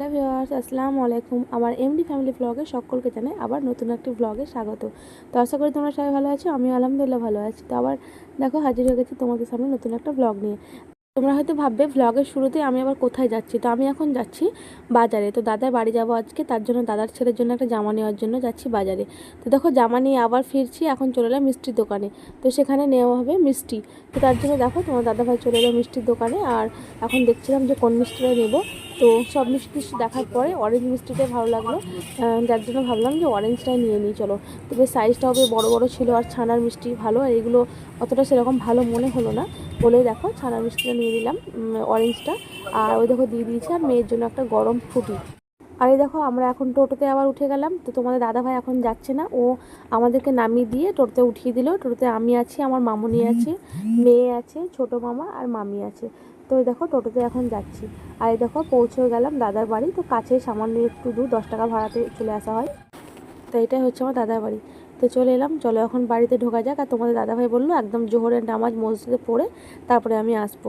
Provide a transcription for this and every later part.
Hello viewers, আসসালামু আলাইকুম। আমার এমডি ফ্যামিলি ব্লগে সকলকে জানাই আবার নতুন একটি ব্লগে স্বাগত। তো আশা করি তোমরা সবাই ভালো আছো আমি আলহামদুলিল্লাহ ভালো আছি। তো আবার দেখো, হাজির হয়ে গেছি তোমাদের সামনে নতুন একটা ব্লগ নিয়ে। তোমরা হয়তো ভাববে, ভ্লগের শুরুতে আমি আবার কোথায় যাচ্ছি? তো আমি এখন যাচ্ছি বাজারে। তো দাদার বাড়ি যাব আজকে, তার জন্য দাদার ছেলের জন্য একটা জামা নেওয়ার জন্য যাচ্ছি বাজারে। তো দেখো, জামা নিয়ে আবার ফিরছি, এখন চলে এলাম মিষ্টির দোকানে। তো সেখানে নেওয়া হবে মিষ্টি। তো তার জন্য দেখো, তোমার দাদাভাই চলে এলো মিষ্টির দোকানে, আর এখন দেখছিলাম যে কোন মিষ্টিটা নেব। তো সব মিষ্টি দেখার পরে অরেঞ্জ মিষ্টিটাই ভালো লাগল। যার জন্য ভাবলাম যে অরেঞ্জটাই নিয়ে নিই, চলো। তবে সাইজটাও বেশ বড়ো বড়ো ছিল, আর ছানার মিষ্টি ভালো, আর এগুলো অতটা সেরকম ভালো মনে হলো না। বলেই দেখো, ছানা মিষ্টিটা নিয়ে দিলাম অরেঞ্জটা আর ওই দেখো দিয়ে দিয়েছি, আর মেয়ের জন্য একটা গরম ফ্রুটি আর এই দেখো, আমরা এখন টোটোতে আবার উঠে গেলাম। তো তোমাদের দাদাভাই এখন যাচ্ছে না, ও আমাদেরকে নামিয়ে দিয়ে টোটোতে উঠিয়ে দিল। টোটোতে আমি আছি, আমার মামুনি আছে, মেয়ে আছে, ছোট মামা আর মামি আছে। তো এই দেখো, টোটোতে এখন যাচ্ছি। আর এই দেখো পৌঁছে গেলাম দাদার বাড়ি। তো কাছে সামান্য একটু দূর, দশ টাকা ভাড়াতে চলে আসা হয়। তো এটাই হচ্ছে আমার দাদার বাড়ি। তো চলে এলাম। চলো এখন বাড়িতে ঢোকা যাক। আর তোমাদের দাদাভাই বলল, একদম জোহরের নামাজ মসজিদে পড়ে তারপরে আমি আসব।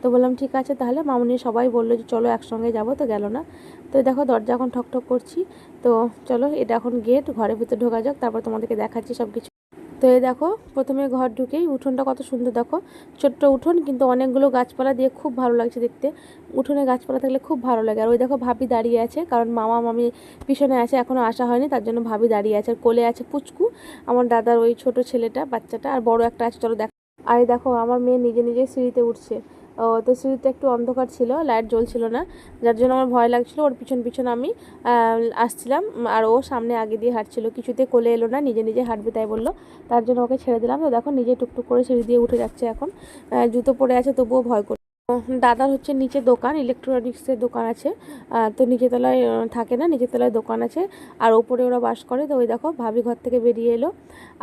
তো বললাম, ঠিক আছে তাহলে। মামুনি সবাই বলল যে, চলো একসঙ্গে যাব। তো গেল না। তো দেখো দরজা এখন ঠকঠক ঠক করছি। তো চলো এটা এখন গেট, ঘরের ভিতরে ঢোকা যাক, তারপর তোমাদেরকে দেখাচ্ছি সব কিছু তো এই দেখো, প্রথমে ঘর ঢুকেই উঠোনটা কত সুন্দর দেখো। ছোট্ট উঠোন, কিন্তু অনেকগুলো গাছপালা দিয়ে খুব ভালো লাগছে দেখতে। উঠোনে গাছপালা থাকলে খুব ভালো লাগে। আর ওই দেখো ভাবি দাঁড়িয়ে আছে, কারণ মামা, মামি পিছনে আছে এখনও আসা হয়নি, তার জন্য ভাবি দাঁড়িয়ে আছে। আর কোলে আছে পুচকু, আমার দাদার ওই ছোট ছেলেটা, বাচ্চাটা, আর বড় একটা আছে, চলো দেখো। আর দেখো, আমার মেয়ে নিজে নিজে সিঁড়িতে উঠছে। তো সিঁড়িতে একটু অন্ধকার ছিল লাইট জ্বলছিল না, যার জন্য আমার ভয় লাগছিল, ওর পিছন পিছন আমি আসছিলাম, আর ও সামনে আগে দিয়ে হাঁটছিল, কিছুতে কোলে এলো না, নিজে নিজে হাঁটবে তাই বলল, তার জন্য ওকে ছেড়ে দিলাম, তো দেখো নিজে টুকটুক করে সিঁড়ি দিয়ে উঠে যাচ্ছে এখন জুতো পরে আছে তবুও ভয় করে দাদার হচ্ছে নিচে দোকান ইলেকট্রনিক্সের দোকান আছে তো নিচের তলায় থাকে না নিচের তলায় দোকান আছে, আর ওপরে ওরা বাস করে, তো ওই দেখো ভাবি ঘর থেকে বেরিয়ে এলো,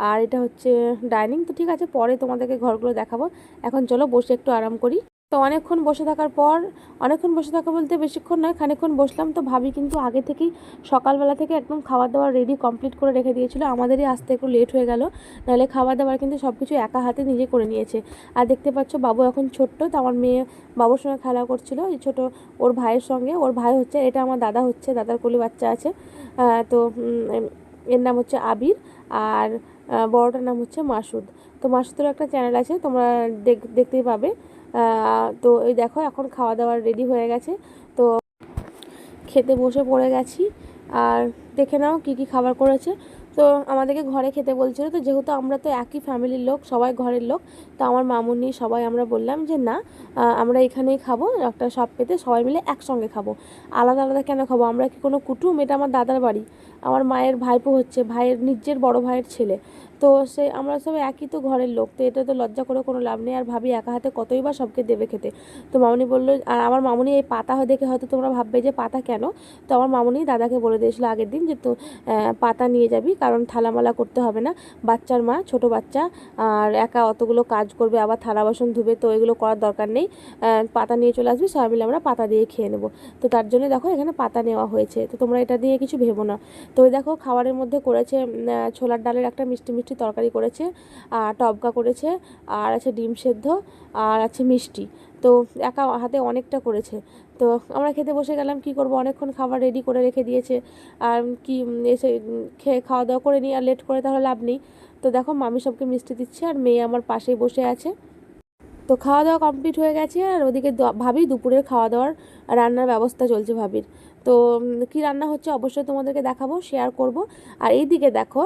আর এটা হচ্ছে ডাইনিং তো ঠিক আছে, পরে তোমাদেরকে ঘরগুলো দেখাবো, এখন চলো বসে একটু আরাম করি। তো অনেকক্ষণ বসে থাকার পর, অনেকক্ষণ বসে থাকা বলতে বেশিক্ষণ নয়, খানিকক্ষণ বসলাম। তো ভাবি কিন্তু আগে থেকেই সকালবেলা থেকে একদম খাবার দাবার রেডি কমপ্লিট করে রেখে দিয়েছিল। আমাদেরই আসতে একটু লেট হয়ে গেল, নাহলে খাবার দাবার কিন্তু সব কিছু একা হাতে নিজে করে নিয়েছে। আর দেখতে পাচ্ছ বাবু এখন ছোট্ট, তো আমার মেয়ে বাবুর সঙ্গে খেলা করছিল, এই ছোটো ওর ভাইয়ের সঙ্গে। ওর ভাই হচ্ছে, এটা আমার দাদা হচ্ছে, দাদার কোলে বাচ্চা আছে। তো এর নাম হচ্ছে আবির, আর বড়টার নাম হচ্ছে মাসুদ। তো মাসুদেরও একটা চ্যানেল আছে, তোমরা দেখ, দেখতেই পাবে। তো এই দেখো, এখন খাওয়া দাওয়া রেডি হয়ে গেছে। তো খেতে বসে পড়ে গেছি। আর দেখে নাও কি কি খাবার করেছে। তো আমাদেরকে ঘরে খেতে বলছিল তো, যেহেতু আমরা তো একই ফ্যামিলির লোক, সবাই ঘরের লোক, তো আমার মামুনি, সবাই আমরা বললাম যে, না আমরা এখানেই খাব, একটা সব পেতে সবাই মিলে একসঙ্গে খাব। আলাদা আলাদা কেন খাব? আমরা কি কোনো কুটুম? এটা আমার দাদার বাড়ি। আমার মায়ের ভাইপো হচ্ছে, ভাইয়ের নিজের বড় ভাইয়ের ছেলে। তো সে, আমরা সব একই তো ঘরের লোক, তো এটা তো লজ্জা করে কোনো লাভ নেই। আর ভাবি একা হাতে কতই বা সবকে দেবে খেতে। তো মামুনি বলল, আর আমার মামুনি এই পাতা দেখে হয়তো তোমরা ভাববে যে পাতা কেন? তো আমার মামুনি দাদাকে বলে দিয়েছিলো আগের দিন যে তো পাতা নিয়ে যাবি, কারণ থালামালা করতে হবে না। বাচ্চার মা, ছোট বাচ্চা, আর একা অতগুলো কাজ করবে, আবার থালা বাসন ধুবে, তো এগুলো করার দরকার নেই। পাতা নিয়ে চলে আসবি, সবাই মিলে আমরা পাতা দিয়ে খেয়ে নেব। তো তার জন্য দেখো এখানে পাতা নেওয়া হয়েছে। তো তোমরা এটা দিয়ে কিছু ভেবো না। তো দেখো খাবারের মধ্যে করেছে ছোলার ডালের একটা মিষ্টি মিষ্টি তরকারি করেছে, আর টবকা করেছে, আর আছে ডিম সেদ্ধ, আর আছে মিষ্টি। তো একা হাতে অনেকটা করেছে। তো আমরা খেতে বসে গেলাম, কি করব? অনেকক্ষণ খাবার রেডি করে রেখে দিয়েছে। আর কি এসে খেয়ে খাওয়া দাওয়া করে নিই আর লেট করে তাহলে লাভ নেই। তো দেখো, মামি সবকে মিষ্টি দিচ্ছে, আর মেয়ে আমার পাশেই বসে আছে। তো খাওয়া দাওয়া কমপ্লিট হয়ে গেছে, আর ওদিকে ভাবি দুপুরের খাওয়া দাওয়ার রান্নার ব্যবস্থা চলছে ভাবির। তো কি রান্না হচ্ছে অবশ্যই তোমাদেরকে দেখাবো শেয়ার করব। আর এইদিকে দেখো,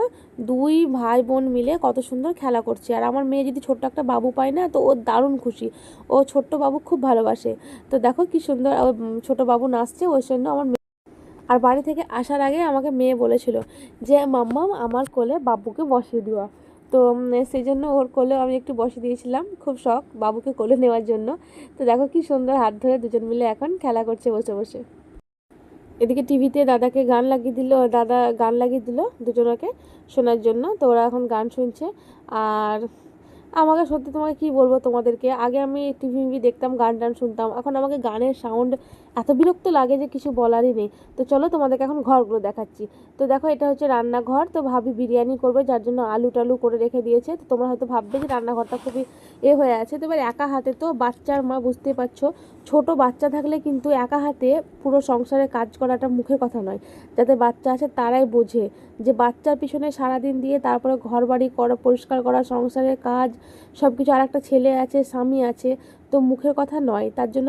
দুই ভাই বোন মিলে কত সুন্দর খেলা করছে। আর আমার মেয়ে যদি ছোট্ট একটা বাবু পায় না, তো ও দারুণ খুশি। ও ছোট্ট বাবু খুব ভালোবাসে। তো দেখো কি সুন্দর ছোট বাবু নাচছে, ওই জন্য আমার আর বাড়ি থেকে আসার আগে আমাকে মেয়ে বলেছিল যে মাম্মাম আমার কোলে বাবুকে বসিয়ে দেওয়া তো সেই জন্য ওর কোলে আমি একটু বসে দিয়েছিলাম। খুব শখ বাবুকে কোলে নেওয়ার জন্য। তো দেখো কি সুন্দর হাত ধরে দুজন মিলে এখন খেলা করছে, বসে বসে। এদিকে টিভিতে দাদাকে গান লাগিয়ে দিল, দাদা গান লাগিয়ে দিল দুজনকে শোনার জন্য। তো ওরা এখন গান শুনছে। আর আমাকে সত্যি তোমাকে কি বলব তোমাদেরকে? আগে আমি টিভি মিভি দেখতাম, গান টান শুনতাম। এখন আমাকে গানের সাউন্ড এত বিরক্ত লাগে যে কিছু বলারই নেই। তো চলো তোমাদেরকে এখন ঘরগুলো দেখাচ্ছি। তো দেখো এটা হচ্ছে রান্নাঘর। তো ভাবি বিরিয়ানি করবে, যার জন্য আলু টালু করে রেখে দিয়েছে। তো তোমরা হয়তো ভাববে যে রান্নাঘরটা খুবই এ হয়ে আছে। তো এবার একা হাতে তো বাচ্চার মা বুঝতে পারছ? ছোট বাচ্চা থাকলে কিন্তু একা হাতে পুরো সংসারে কাজ করাটা মুখের কথা নয়। যাতে বাচ্চা আছে তারাই বোঝে যে বাচ্চার পিছনে সারাদিন দিয়ে তারপরে ঘর বাড়ি করা, পরিষ্কার করা, সংসারের কাজ সব কিছু আর একটা ছেলে আছে, স্বামী আছে, তো মুখের কথা নয়, তার জন্য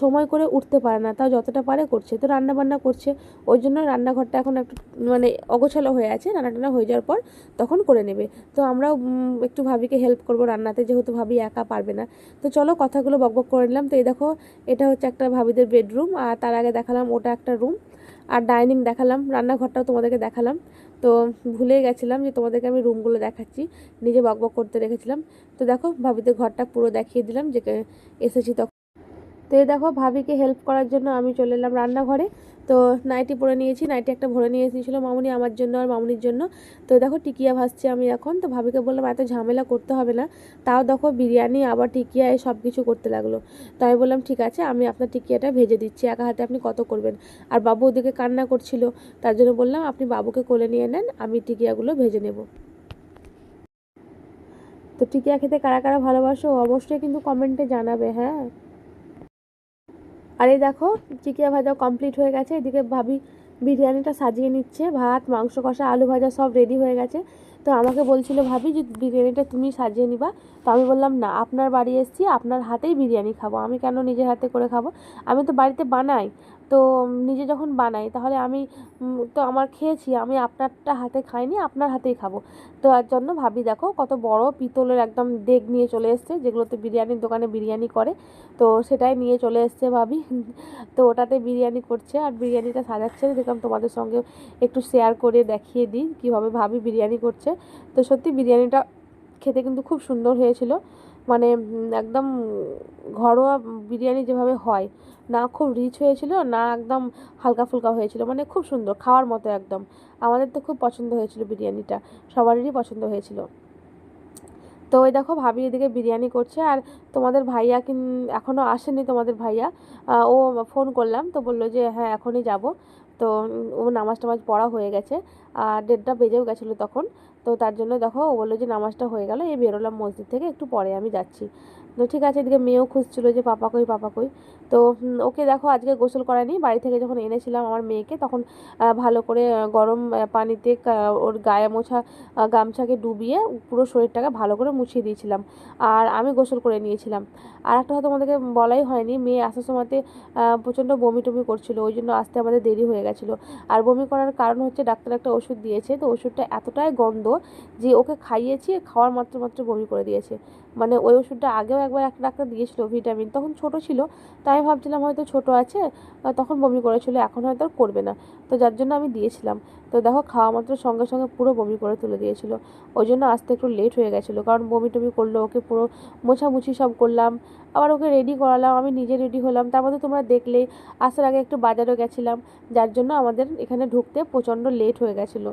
সময় করে উঠতে পারে না, তাও যতটা পারে করছে। তো রান্না বান্না করছে, ওই জন্য রান্নাঘরটা এখন একটু মানে অগোছালো হয়ে আছে রান্না টান্না হয়ে যাওয়ার পর তখন করে নেবে। তো আমরাও একটু ভাবিকে হেল্প করব রান্নাতে, যেহেতু ভাবি একা পারবে না। তো চলো কথাগুলো বকবক করে নিলাম। তো এই দেখো, এটা হচ্ছে একটা ভাবিদের বেডরুম আর তার আগে দেখালাম ওটা একটা রুম আর ডাইনিং দেখালাম, রান্নাঘরটাও তোমাদেরকে দেখালাম। তো ভুলে গেছিলাম যে তোমাদেরকে আমি রুমগুলো দেখাচ্ছি, নিজে বকবক করতে রেখেছিলাম তো দেখো ভাবিতে ঘরটা পুরো দেখিয়ে দিলাম, যে এসেছি তখন। তো এই দেখো, ভাবিকে হেল্প করার জন্য আমি চলে এলাম রান্নাঘরে। তো নাইটি পরে নিয়েছি, নাইটি একটা ভরে নিয়ে এসেছিল মামুনি আমার জন্য আর মামুনির জন্য। তো দেখো টিকিয়া ভাজছি আমি এখন। তো ভাবিকে বললাম, এত ঝামেলা করতে হবে না। তাও দেখো বিরিয়ানি, আবার টিকিয়া, এই সব কিছু করতে লাগল। তো আমি বললাম, ঠিক আছে, আমি আপনার টিকিয়াটা ভেজে দিচ্ছি, একা হাতে আপনি কত করবেন? আর বাবু ওদিকে কান্না করছিল, তার জন্য বললাম, আপনি বাবুকে কোলে নিয়ে নেন, আমি টিকিয়াগুলো ভেজে নেব। তো টিকিয়া খেতে কারা কারা ভালোবাসো, অবশ্যই কিন্তু কমেন্টে জানাবে হ্যাঁ? আর এই দেখো চিকিয়া ভাজা কমপ্লিট হয়ে গেছে। এদিকে ভাবি বিরিয়ানিটা সাজিয়ে নিচ্ছে, ভাত, মাংস, কষা, আলু ভাজা সব রেডি হয়ে গেছে। তো আমাকে বলছিল, ভাবি যে বিরিয়ানিটা তুমি সাজিয়ে নিবা? তো আমি বললাম, না, আপনার বাড়ি এসেছি, আপনার হাতেই বিরিয়ানি খাব। আমি কেন নিজের হাতে করে খাব? আমি তো বাড়িতে বানাই। তো নিজে যখন বানাই, তাহলে আমি তো আমার খেয়েছি, আমি আপনারটা হাতে খাইনি, আপনার হাতেই খাব। তো তার জন্য ভাবি, দেখো কত বড় পিতলের একদম দেগ নিয়ে চলে এসছে, যেগুলোতে বিরিয়ানির দোকানে বিরিয়ানি করে। তো সেটাই নিয়ে চলে এসছে ভাবি। তো ওটাতে বিরিয়ানি করছে আর বিরিয়ানিটা সাজাচ্ছে। দেখলাম তোমাদের সঙ্গে একটু শেয়ার করে দেখিয়ে দিই কীভাবে ভাবি বিরিয়ানি করছে। তো সত্যি বিরিয়ানিটা খেতে কিন্তু খুব সুন্দর হয়েছিল। মানে একদম ঘরোয়া বিরিয়ানি যেভাবে হয়, না খুব রিচ হয়েছিল, না একদম হালকা ফুলকা হয়েছিল মানে খুব সুন্দর, খাওয়ার মতো একদম। আমাদের তো খুব পছন্দ হয়েছিল বিরিয়ানিটা, সবারই পছন্দ হয়েছিল। তো ওই দেখো ভাবি এদিকে বিরিয়ানি করছে, আর তোমাদের ভাইয়া কিন এখনও আসেনি তোমাদের ভাইয়া। ও ফোন করলাম, তো বলল যে হ্যাঁ এখনই যাব। তো ও নামাজ টামাজ পড়া হয়ে গেছে, আর দেড়টা বেজেও গেছিল তখন। তো তার জন্য দেখো ও বলল যে নামাজটা হয়ে গেল এই বেরোলাম মসজিদ থেকে, একটু পরে আমি যাচ্ছি। তো ঠিক আছে, এদিকে মেয়েও খুঁজছিল যে পাপা কই পাপা কই। তো ওকে দেখো, আজকে গোসল করায়নি। বাড়ি থেকে যখন এনেছিলাম আমার মেয়েকে, তখন ভালো করে গরম পানিতে ওর গায়ে মোছা গামছাকে ডুবিয়ে পুরো শরীরটাকে ভালো করে মুছিয়ে দিয়েছিলাম। আর আমি গোসল করে নিয়েছিলাম। আর একটা হয়তো আমাদেরকে বলাই হয়নি, মেয়ে আসার সময়তে প্রচণ্ড বমি টমি করছিল, ওই জন্য আসতে আমাদের দেরি হয়ে গেছিল। আর বমি করার কারণ হচ্ছে ডাক্তার একটা ওষুধ দিয়েছে, তো ওষুধটা এতটাই গন্ধ যে ওকে খাইয়েছি, খাওয়ার মাত্র মাত্র বমি করে দিয়েছে। মানে ওই ওষুধটা আগেও একবার একটা ডাক্তার দিয়েছিল ভিটামিন, তখন ছোট ছিল, তাই ভাবছিলাম হয়তো ছোট আছে তখন বমি করেছিল, এখন হয়তো আর করবে না। তো যার জন্য আমি দিয়েছিলাম। তো দেখো, খাওয়া মাত্র সঙ্গে সঙ্গে পুরো বমি করে তুলে দিয়েছিল। ওই জন্য আসতে একটু লেট হয়ে গেছিল, কারণ বমি টমি করল, ওকে পুরো মোছামুছি সব করলাম, আবার ওকে রেডি করালাম, আমি নিজে রেডি হলাম। তার মধ্যে তোমরা দেখলেই, আসার আগে একটু বাজারও গেছিলাম, যার জন্য আমাদের এখানে ঢুকতে প্রচণ্ড লেট হয়ে গেছিল।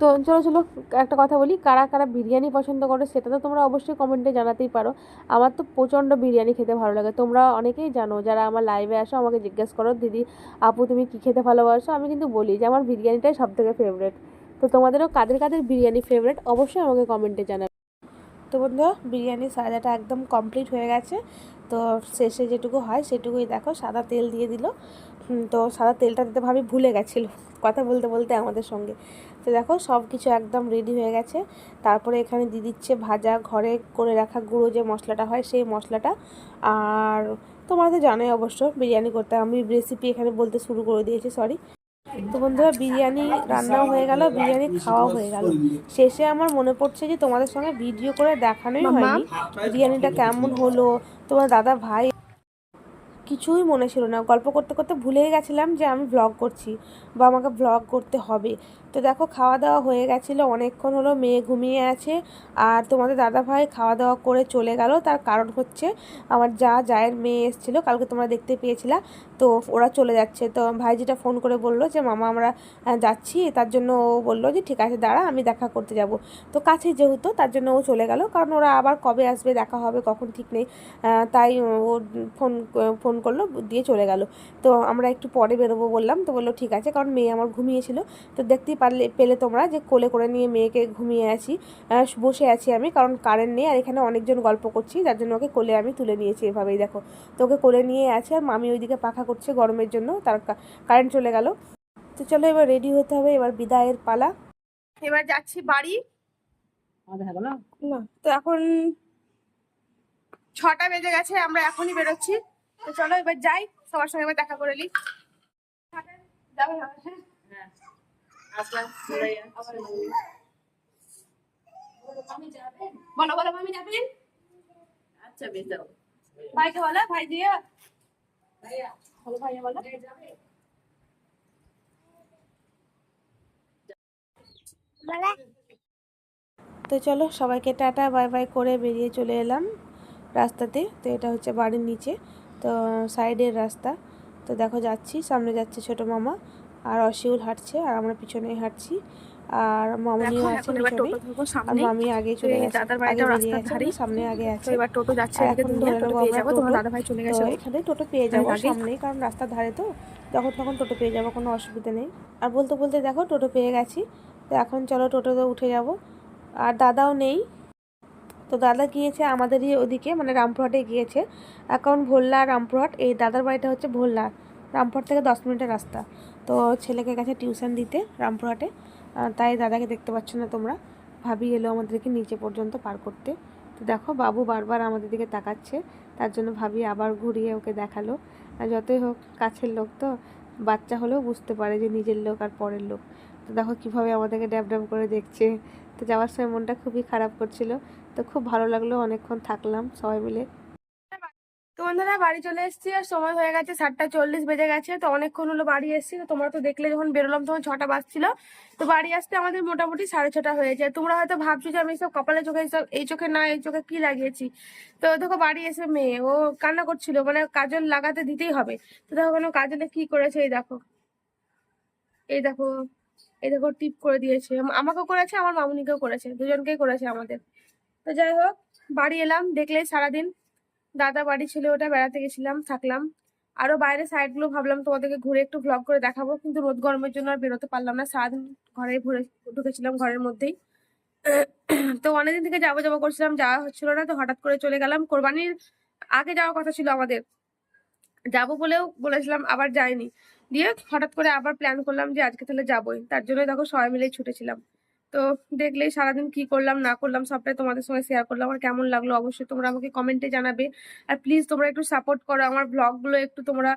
তো চলো চলো, একটা কথা বলি, কারা কারা বিরিয়ানি পছন্দ করো সেটা তো তোমরা অবশ্যই কমেন্টে জানাতেই পারো। আমার তো প্রচণ্ড বিরিয়ানি খেতে ভালো লাগে। তোমরা অনেকেই জানো, যারা আমার লাইভে আসো, আমাকে জিজ্ঞেস করো, দিদি, আপু, তুমি কী খেতে ভালোবাসো? আমি কিন্তু বলি যে, আমার বিরিয়ানিটাই সব থেকে ফেভারেট তো তোমাদেরও কাদের কাদের বিরিয়ানি ফেভারেট অবশ্যই আমাকে কমেন্টে জানাবে। তো বন্ধুরা বিরিয়ানি সাজাটা একদম কমপ্লিট হয়ে গেছে। তো শেষে যেটুকু হয় সেটুকুই দেখো, সাদা তেল দিয়ে দিল। তো সাদা তেলটা দিতে ভাবি ভুলে গেছিল কথা বলতে বলতে আমাদের সঙ্গে। তো দেখো সব কিছু একদম রেডি হয়ে গেছে। তারপরে এখানে দিয়ে দিচ্ছে ভাজা ঘরে করে রাখা গুঁড়ো যে মশলাটা হয় সেই মশলাটা। আর তোমরা তো জানোই অবশ্য বিরিয়ানি করতে আমি রেসিপি এখানে বলতে শুরু করে দিয়েছি সরি তো বন্ধুরা বিরিয়ানি রান্নাও হয়ে গেল বিরিয়ানি খাওয়াও হয়ে গেল। শেষে আমার মনে পড়ছে যে তোমাদের সঙ্গে ভিডিও করে দেখানোই হয়নি। বিরিয়ানিটা কেমন হলো? তোমার দাদা ভাই কিছুই মনে ছিল না। গল্প করতে করতে ভুলেই গেছিলাম যে আমি ব্লগ করছি বা আমাকে ব্লগ করতে হবে। তো দেখো খাওয়া দাওয়া হয়ে গেছিল, অনেকক্ষণ হলো মেয়ে ঘুমিয়ে আছে আর তোমাদের দাদা ভাই খাওয়া দাওয়া করে চলে গেল। তার কারণ হচ্ছে আমার যা জায়ের মেয়ে এসেছিল, কালকে তোমরা দেখতে পেয়েছিলা, তো ওরা চলে যাচ্ছে। তো ভাইজিটা ফোন করে বলল যে, মামা, আমরা যাচ্ছি। তার জন্য ও বলল যে, ঠিক আছে, দাঁড়া, আমি দেখা করতে যাব। তো কাছে যেহেতু, তার জন্য ও চলে গেল। কারণ ওরা আবার কবে আসবে, দেখা হবে, কখন ঠিক নেই। তাই ও ফোন ফোন ফোন করল দিয়ে চলে গেল। তো আমরা একটু পরে বেরোবো বললাম তো বলল ঠিক আছে কারণ মেয়ে আমার ঘুমিয়েছিল। তো দেখতেই পারলে পেলে তোমরা যে কোলে করে নিয়ে মেয়েকে ঘুমিয়ে আছি বসে আছি আমি কারণ কারেন্ট নেই আর এখানে অনেকজন গল্প করছি যার জন্য ওকে কোলে আমি তুলে নিয়েছি এভাবেই দেখো। তো ওকে কোলে নিয়ে আছে আর মামি ওইদিকে পাখা করছে গরমের জন্য তার কারেন্ট চলে গেল। তো চলো এবার রেডি হতে হবে এবার বিদায়ের পালা। এবার যাচ্ছি বাড়ি। না তো এখন ছটা বেজে গেছে আমরা এখনই বেরোচ্ছি। তো চলো এবার যাই সবার সঙ্গে এবার দেখা করে না? বলো বলো মামি যাবেন? আচ্ছা বেশ যাও। ভাইকে বলো ভাই দিয়ে। বলো ভাইয়া বলো। তো চলো সবাইকে টাটা বাই বাই করে বেরিয়ে চলে এলাম রাস্তাতে। তো এটা হচ্ছে বাড়ির নিচে। তো সাইডের রাস্তা। তো দেখো যাচ্ছি সামনে যাচ্ছে ছোট মামা। আর অশিউল হাঁটছে আর আমরা পিছনে হাঁটছি। আর মামনিও আছে পিছনে। আর মামি আগে চলে গেছে। আগে বেরিয়ে গেছে। সামনে আগে আছে। এবার টোটো যাচ্ছে এখন ধরে নেব আমরা টোটো। দাদা ভাই চলে গেছে। এখানে টোটো পেয়ে যাব। সামনেই কারণ রাস্তার ধারে তো। যখন তখন টোটো পেয়ে যাব কোনো অসুবিধা নেই। আর বলতে বলতে দেখো টোটো পেয়ে গেছি। তো এখন চলো টোটোতে উঠে যাব। আর দাদাও নেই। তো দাদা গিয়েছে আমাদেরই ওদিকে মানে রামপুরহাটে গিয়েছে। এখন ভোল্লা রামপুরহাট, এই দাদার বাড়িটা হচ্ছে ভোল্লা রামপুরহাট থেকে দশ মিনিটের রাস্তা। তো ছেলেকে গেছে টিউশন দিতে রামপুরহাটে। তাই দাদাকে দেখতে পাচ্ছ না তোমরা। ভাবি এলো আমাদেরকে নিচে পর্যন্ত পার করতে। তো দেখো, বাবু বারবার আমাদের দিকে তাকাচ্ছে। তার জন্য ভাবি আবার ঘুরিয়ে ওকে দেখাল। আর যতই হোক, কাছের লোক তো। বাচ্চা হলেও বুঝতে পারে যে নিজের লোক আর পরের লোক। তো দেখো, কীভাবে আমাদেরকে ড্যাব ড্যাব করে দেখছে। তো যাওয়ার সময় মনটা খুবই খারাপ করছিল। তো খুব ভালো লাগল, অনেকক্ষণ থাকলাম সবাই মিলে। তো বন্ধুরা, বাড়ি চলে এসেছি আর সময় হয়ে গেছে সাতটা চল্লিশ বেজে গেছে, তো অনেকক্ষণ হলো বাড়ি এসেছি, তো তোমরা তো দেখলে যখন বেরোলাম তখন ছটা বাজছিল। তো বাড়ি আসতে আমাদের মোটামুটি সাড়ে ছটা হয়ে যায়। তোমরা হয়তো ভাবছ যে আমি সব কপালে চোখে সব এই চোখে না, এই চোখে কি লাগিয়েছি? তো দেখো বাড়ি এসে মেয়ে, ও কান্না করছিল মানে কাজল লাগাতে দিতেই হবে। তো দেখো কোনো, কাজলে কি করেছে, এই দেখো। এই দেখো এই দেখো টিপ করে দিয়েছে। আমাকেও করেছে, আমার মামুনিকেও করেছে, দুজনকেই করেছে আমাদের। তো যাই হোক, বাড়ি এলাম দেখলে সারাদিন দাদা বাড়ি ছিল, ওটা বেড়াতে গেছিলাম, থাকলাম। আরও বাইরে সাইডগুলো ভাবলাম তোমাদেরকে ঘুরে একটু ভ্লগ করে দেখাবো, কিন্তু রোদ গরমের জন্য আর বেরোতে পারলাম না। সারাদিন ঘরে ঘুরে ঢুকেছিলাম, ঘরের মধ্যেই। তো অনেকদিন থেকে যাব যাব করছিলাম, যাওয়া হচ্ছিল না, তো হঠাৎ করে চলে গেলাম। কোরবানির আগে যাওয়ার কথা ছিল আমাদের। যাব বলেও বলেছিলাম, আবার যাইনি। দিয়ে হঠাৎ করে আবার প্ল্যান করলাম যে আজকে তাহলে যাবোই। তার জন্য দেখো সবাই মিলেই ছুটেছিলাম। তো দেখলেই সারাদিন কি করলাম, না করলাম, সবটাই তোমাদের সঙ্গে শেয়ার করলাম। আর কেমন লাগল অবশ্যই তোমরা আমাকে কমেন্টে জানাবে। আর প্লিজ তোমরা একটু সাপোর্ট করো, আমার ব্লগগুলো একটু তোমরা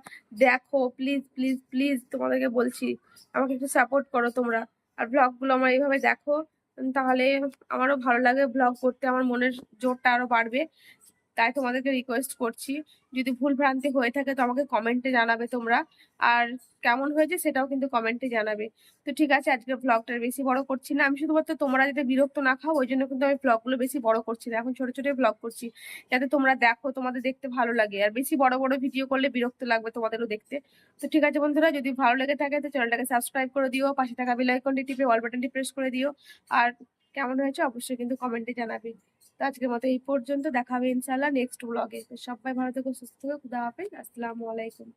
দেখো। প্লিজ প্লিজ প্লিজ তোমাদেরকে বলছি, আমাকে একটু সাপোর্ট করো তোমরা। আর ব্লগগুলো আমার এইভাবে দেখো, তাহলে আমারও ভালো লাগে ব্লগ করতে, আমার মনের জোরটা আরও বাড়বে। তাই তোমাদেরকে রিকোয়েস্ট করছি। যদি ভুল ভ্রান্তি হয়ে থাকে তো আমাকে কমেন্টে জানাবে তোমরা। আর কেমন হয়েছে সেটাও কিন্তু কমেন্টে জানাবে। তো ঠিক আছে আজকে ব্লগটা বেশি বড় করছি না। আমি শুধুমাত্র তোমরা যাতে বিরক্ত না খাও, ওই জন্য কিন্তু আমি ব্লগগুলো বেশি বড় করছি না। এখন ছোট ছোট ব্লগ করছি, যাতে তোমরা দেখো, তোমাদের দেখতে ভালো লাগে। আর বেশি বড় বড় ভিডিও করলে বিরক্ত লাগবে তোমাদেরও দেখতে। তো ঠিক আছে বন্ধুরা, যদি ভালো লেগে থাকে তো চ্যানেলটাকে সাবস্ক্রাইব করে দিও। পাশে থাকা বেল আইকনটি টিপে অল বাটনটি প্রেস করে দিও। আর কেমন হয়েছে অবশ্যই কিন্তু কমেন্টে জানাবে। তো আজকের মতো এই পর্যন্ত। দেখা হবে ইনশাল্লাহ নেক্সট ব্লগে সবাই ভালো থেকো, সুস্থ থেকো, খুদা হাফেজ। আসসালামু আলাইকুম।